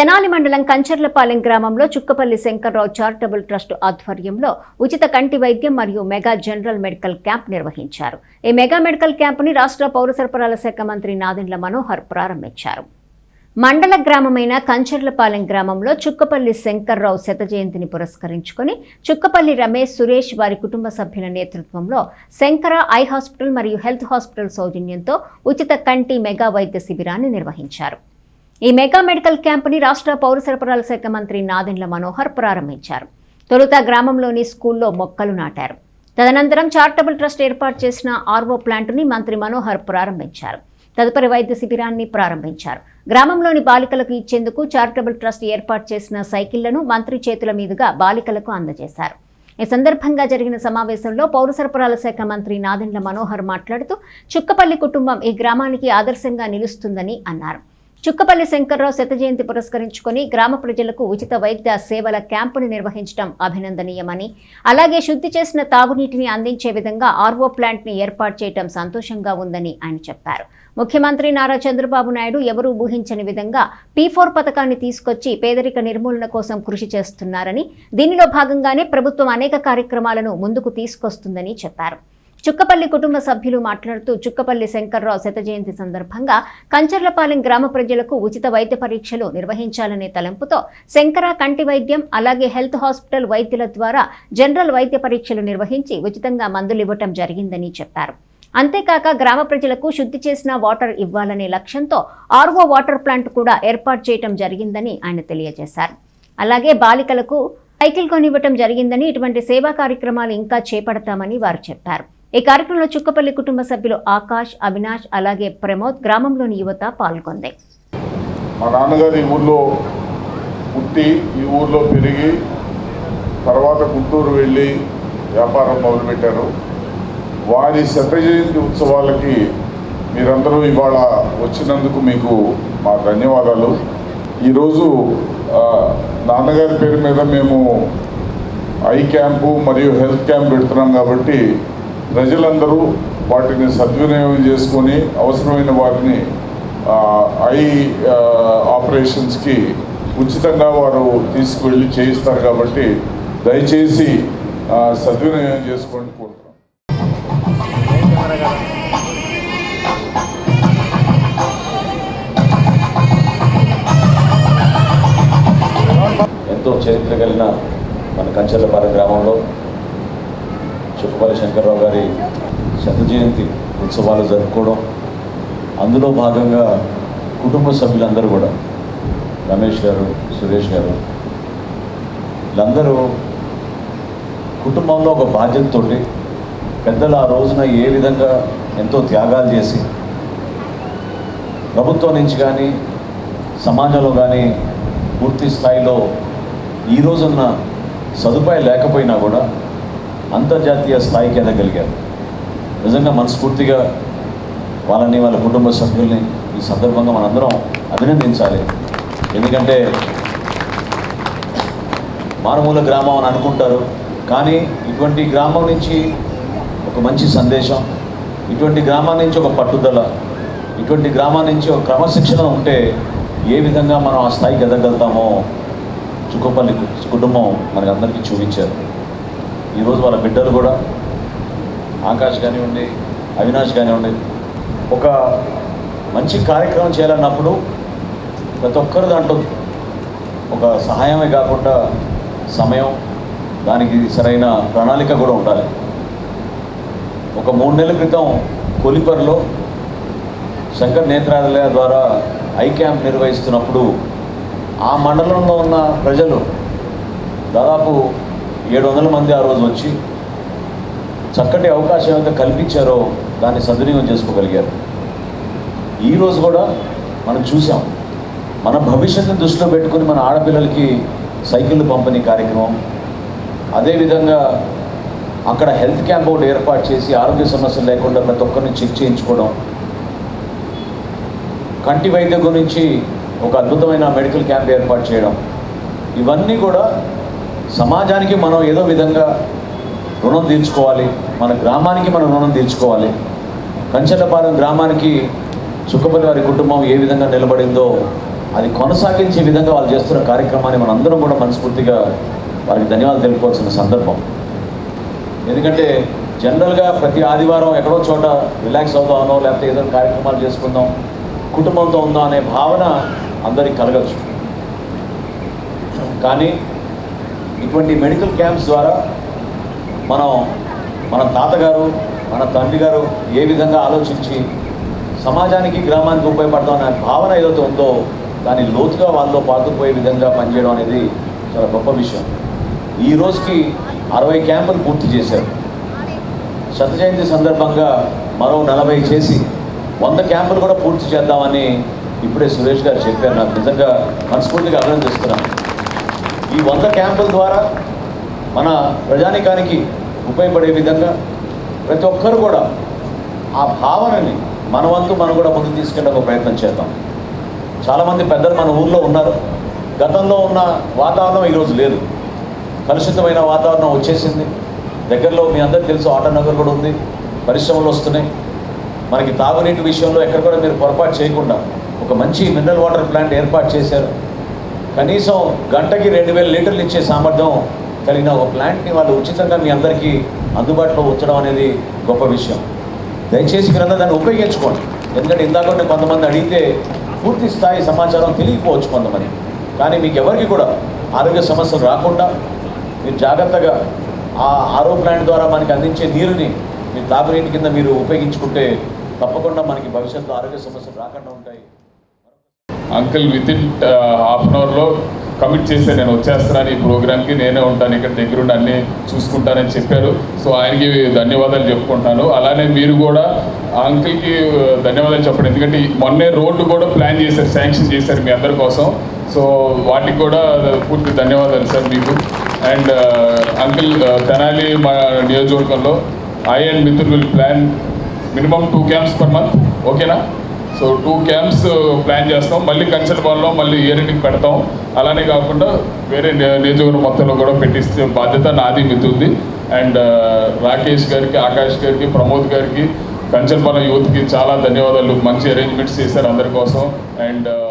తెనాలి మండలం కంచర్లపాలెం గ్రామంలో Chukkapalli Shankarrao charitable trust ఆధ్వర్యంలో ఉచిత కంటి వైద్యం మరియు మెగా జనరల్ మెడికల్ క్యాంప్ నిర్వహించారు. ఈ మెగా మెడికల్ క్యాంపుని రాష్ట్ర పౌర సరఫరాల శాఖ మంత్రి నాదెండ్ల మనోహర్ ప్రారంభించారు. మండల గ్రామమైన కంచర్లపాలెం గ్రామంలో చుక్కపల్లి శంకర్రావు శత జయంతిని పురస్కరించుకొని చుక్కపల్లి రమేష్ సురేష్ వారి కుటుంబ సభ్యుల నేతృత్వంలో శంకర ఐ హాస్పిటల్ మరియు హెల్త్ హాస్పిటల్ సౌజన్యంతో ఉచిత కంటి మెగా వైద్య శిబిరాన్ని నిర్వహించారు. ఈ మెగా మెడికల్ క్యాంపుని రాష్ట్ర పౌర సరఫరాల శాఖ మంత్రి నాదెండ్ల మనోహర్ ప్రారంభించారు. తొలుత గ్రామంలోని స్కూల్లో మొక్కలు నాటారు. తదనంతరం చారిటబుల్ ట్రస్ట్ ఏర్పాటు చేసిన ఆర్వో ప్లాంటుని మంత్రి మనోహర్ ప్రారంభించారు. తదుపరి వైద్య శిబిరాన్ని ప్రారంభించారు. గ్రామంలోని బాలికలకు ఇచ్చేందుకు చారిటబుల్ ట్రస్ట్ ఏర్పాటు చేసిన సైకిళ్ళను మంత్రి చేతుల మీదుగా బాలికలకు అందజేశారు. ఈ సందర్భంగా జరిగిన సమావేశంలో పౌర సరఫరాల శాఖ మంత్రి నాదెండ్ల మనోహర్ మాట్లాడుతూ చుక్కపల్లి కుటుంబం ఈ గ్రామానికి ఆదర్శంగా నిలుస్తుందని అన్నారు. చుక్కపల్లి శంకర్రావు శత జయంతి పురస్కరించుకొని గ్రామ ప్రజలకు ఉచిత వైద్య సేవల క్యాంపును నిర్వహించడం అభినందనీయమని అలాగే శుద్ధి చేసిన తాగునీటిని అందించే విధంగా ఆర్వో ప్లాంట్ని ఏర్పాటు చేయడం సంతోషంగా ఉందని ఆయన చెప్పారు. ముఖ్యమంత్రి నారా చంద్రబాబు నాయుడు ఎవరూ ఊహించని విధంగా పీ ఫోర్ పథకాన్ని తీసుకొచ్చి పేదరిక నిర్మూలన కోసం కృషి చేస్తున్నారని దీనిలో భాగంగానే ప్రభుత్వం అనేక కార్యక్రమాలను ముందుకు తీసుకొస్తుందని చెప్పారు. చుక్కపల్లి కుటుంబ సభ్యులు మాట్లాడుతూ చుక్కపల్లి శంకర్రావు శత జయంతి సందర్భంగా కంచర్లపాలెం గ్రామ ప్రజలకు ఉచిత వైద్య పరీక్షలు నిర్వహించాలనే తలంపుతో శంకర కంటి వైద్యం అలాగే హెల్త్ హాస్పిటల్ వైద్యుల ద్వారా జనరల్ వైద్య పరీక్షలు నిర్వహించి ఉచితంగా మందులు ఇవ్వటం జరిగిందని చెప్పారు. అంతేకాక గ్రామ ప్రజలకు శుద్ధి చేసిన వాటర్ ఇవ్వాలనే లక్ష్యంతో ఆర్వో వాటర్ ప్లాంట్ కూడా ఏర్పాటు చేయటం జరిగిందని ఆయన తెలియజేశారు. అలాగే బాలికలకు సైకిల్ కొనివ్వటం జరిగిందని ఇటువంటి సేవా కార్యక్రమాలు ఇంకా చేపడతామని వారు చెప్పారు. ఈ కార్యక్రమంలో చుక్కపల్లి కుటుంబ సభ్యులు ఆకాష్ అవినాష్ అలాగే ప్రమోద్ గ్రామంలోని యువత పాల్గొంది. మా నాన్నగారు ఈ ఊర్లో పుట్టి ఈ ఊర్లో పెరిగి తర్వాత గుంటూరు వెళ్ళి వ్యాపారం మొదలుపెట్టారు. వారి శత జయంతి ఉత్సవాలకి మీరందరూ ఇవాళ వచ్చినందుకు మీకు మా ధన్యవాదాలు. ఈరోజు నాన్నగారి పేరు మీద మేము ఐ క్యాంపు మరియు హెల్త్ క్యాంప్ పెడుతున్నాం కాబట్టి ప్రజలందరూ వాటిని సద్వినియోగం చేసుకొని అవసరమైన వాటిని ఐ ఆపరేషన్స్కి ఉచితంగా వారు తీసుకువెళ్ళి చేయిస్తారు కాబట్టి దయచేసి సద్వినియోగం చేసుకోండి కోరుతున్నాం. ఎంతో చరిత్ర కలిగిన మన కంచెలపాలెం గ్రామంలో చెప్పుకోవాలి శంకర్రావు గారి శత జయంతి ఉత్సవాలు జరుపుకోవడం అందులో భాగంగా కుటుంబ సభ్యులందరూ కూడా రమేష్ గారు సురేష్ గారు వీళ్ళందరూ కుటుంబంలో ఒక బాధ్యతతో పెద్దలు ఆ రోజున ఏ విధంగా ఎంతో త్యాగాలు చేసి ప్రభుత్వం నుంచి కానీ సమాజంలో కానీ పూర్తి స్థాయిలో ఈ రోజున్న సదుపాయం లేకపోయినా కూడా అంతర్జాతీయ స్థాయికి ఎదగలిగారు. నిజంగా మనస్ఫూర్తిగా వాళ్ళని వాళ్ళ కుటుంబ సభ్యుల్ని ఈ సందర్భంగా మనందరం అభినందించాలి. ఎందుకంటే మారుమూల గ్రామం అని అనుకుంటారు కానీ ఇటువంటి గ్రామం నుంచి ఒక మంచి సందేశం ఇటువంటి గ్రామం నుంచి ఒక పట్టుదల ఇటువంటి గ్రామం నుంచి ఒక క్రమశిక్షణ ఉంటే ఏ విధంగా మనం ఆ స్థాయికి ఎదగలుగుతామో చుక్కపల్లి కుటుంబం మనకందరికీ చూపించారు. ఈరోజు వాళ్ళ బిడ్డలు కూడా ఆకాష్ కానివ్వండి అవినాష్ కానివ్వండి ఒక మంచి కార్యక్రమం చేయాలన్నప్పుడు ప్రతి ఒక్కరు దాంట్లో ఒక సహాయమే కాకుండా సమయం దానికి సరైన ప్రణాళిక కూడా ఉండాలి. ఒక మూడు నెలల క్రితం కొలిపర్లో శంకర్ నేత్రాలయ ద్వారా ఐ క్యాంప్ నిర్వహిస్తున్నప్పుడు ఆ మండలంలో ఉన్న ప్రజలు దాదాపు ఏడు వందల మంది ఆ రోజు వచ్చి చక్కటి అవకాశం ఎంత కల్పించారో దాన్ని సద్వినియోగం చేసుకోగలిగారు. ఈరోజు కూడా మనం చూసాం. మన భవిష్యత్తును దృష్టిలో పెట్టుకుని మన ఆడపిల్లలకి సైకిళ్ళు పంపిణీ కార్యక్రమం. అదేవిధంగా అక్కడ హెల్త్ క్యాంప్ ఒకటి ఏర్పాటు చేసి ఆరోగ్య సమస్యలు లేకుండా ప్రతి ఒక్కరిని చెక్ చేయించుకోవడం. కంటి వైద్యం గురించి ఒక అద్భుతమైన మెడికల్ క్యాంప్ ఏర్పాటు చేయడం. ఇవన్నీ కూడా సమాజానికి మనం ఏదో విధంగా రుణం తీర్చుకోవాలి మన గ్రామానికి మనం రుణం తీర్చుకోవాలి. కంచెలపాలెం గ్రామానికి చుక్కపల్లి వారి కుటుంబం ఏ విధంగా నిలబడిందో అది కొనసాగించే విధంగా వాళ్ళు చేస్తున్న కార్యక్రమాన్ని మనందరం కూడా మనస్ఫూర్తిగా వారికి ధన్యవాదాలు తెలుపుకోవాల్సిన సందర్భం. ఎందుకంటే జనరల్గా ప్రతి ఆదివారం ఎక్కడో చోట రిలాక్స్ అవుతామనో లేకపోతే ఏదో కార్యక్రమాలు చేసుకుందాం కుటుంబంతో ఉందాం అనే భావన అందరికి కలగచ్చు. కానీ ఇటువంటి మెడికల్ క్యాంప్స్ ద్వారా మనం మన తాతగారు మన తండ్రి గారు ఏ విధంగా ఆలోచించి సమాజానికి గ్రామానికి ఉపయోగపడతాం అనే భావన ఏదైతే ఉందో దాన్ని లోతుగా వాళ్ళతో పాతుకుపోయే విధంగా పనిచేయడం అనేది చాలా గొప్ప విషయం. ఈ రోజుకి అరవై క్యాంపులు పూర్తి చేశారు. శత జయంతి సందర్భంగా మరో నలభై చేసి వంద క్యాంపులు కూడా పూర్తి చేద్దామని ఇప్పుడే సురేష్ గారు చెప్పారు. నాకు నిజంగా మనస్ఫూర్తిగా చేస్తున్నాను ఈ వంద క్యాంపుల ద్వారా మన ప్రజానికానికి ఉపయోగపడే విధంగా ప్రతి ఒక్కరు కూడా ఆ భావనని మన వంతు మనం కూడా ముందుకు తీసుకెళ్ళే ఒక ప్రయత్నం చేద్దాం. చాలామంది పెద్దలు మన ఊర్లో ఉన్నారు. గతంలో ఉన్న వాతావరణం ఈరోజు లేదు. కలుషితమైన వాతావరణం వచ్చేసింది. దగ్గరలో మీ అందరికీ తెలుసు ఆటనగర్ కూడా ఉంది. పరిశ్రమలు వస్తున్నాయి. మనకి తాగునీటి విషయంలో ఎక్కడ కూడా మీరు పొరపాటు చేయకుండా ఒక మంచి మినరల్ వాటర్ ప్లాంట్ ఏర్పాటు చేశారు. కనీసం గంటకి రెండు వేల లీటర్లు ఇచ్చే సామర్థ్యం కలిగిన ఒక ప్లాంట్ని వాళ్ళు ఉచితంగా మీ అందరికీ అందుబాటులో ఉంచడం అనేది గొప్ప విషయం. దయచేసి మీరందరూ దాన్ని ఉపయోగించుకోండి. ఎందుకంటే ఇందాక కొంతమంది అడిగితే పూర్తి స్థాయి సమాచారం తెలియకపోవచ్చు కొంతమంది. కానీ మీకు ఎవరికి కూడా ఆరోగ్య సమస్యలు రాకుండా మీరు జాగ్రత్తగా ఆ ఆరో ప్లాంట్ ద్వారా మనకి అందించే నీరుని మీ తాగునీటి కింద మీరు ఉపయోగించుకుంటే తప్పకుండా మనకి భవిష్యత్తులో ఆరోగ్య సమస్యలు రాకుండా ఉంటాయి. Uncle with in half an అవర్లో కమిట్ చేస్తే నేను వచ్చేస్తున్నాను ఈ ప్రోగ్రామ్కి. నేనే ఉంటాను ఇక్కడ దగ్గరుండి అన్నీ చూసుకుంటానని చెప్పారు. సో ఆయనకి ధన్యవాదాలు చెప్పుకుంటాను. అలానే మీరు కూడా ఆ అంకుల్కి ధన్యవాదాలు చెప్పండి. ఎందుకంటే మొన్నే రోడ్డు కూడా ప్లాన్ చేశారు శాంక్షన్ చేశారు మీ అందరి కోసం. సో వాటికి కూడా పూర్తి ధన్యవాదాలు సార్ మీకు. అండ్ అంకుల్ తెనాలి మా నియోజకవర్గంలో ఐ అండ్ మిత్రులు will plan minimum two camps per month. ఓకేనా? So two camps uh, plan చేస్తాం. మళ్ళీ కంచరపాలలో మళ్ళీ ఇయరింగ్కి పెడతాం. అలానే కాకుండా వేరే నియోజకవర్గం మొత్తంలో కూడా పెట్టిస్తే బాధ్యత నాది మితుంది అండ్ uh, రాకేష్ గారికి ఆకాష్ గారికి ప్రమోద్ గారికి కంచరపాలెం యూత్కి చాలా ధన్యవాదాలు. మంచి అరేంజ్మెంట్స్ చేశారు అందరి కోసం. And uh,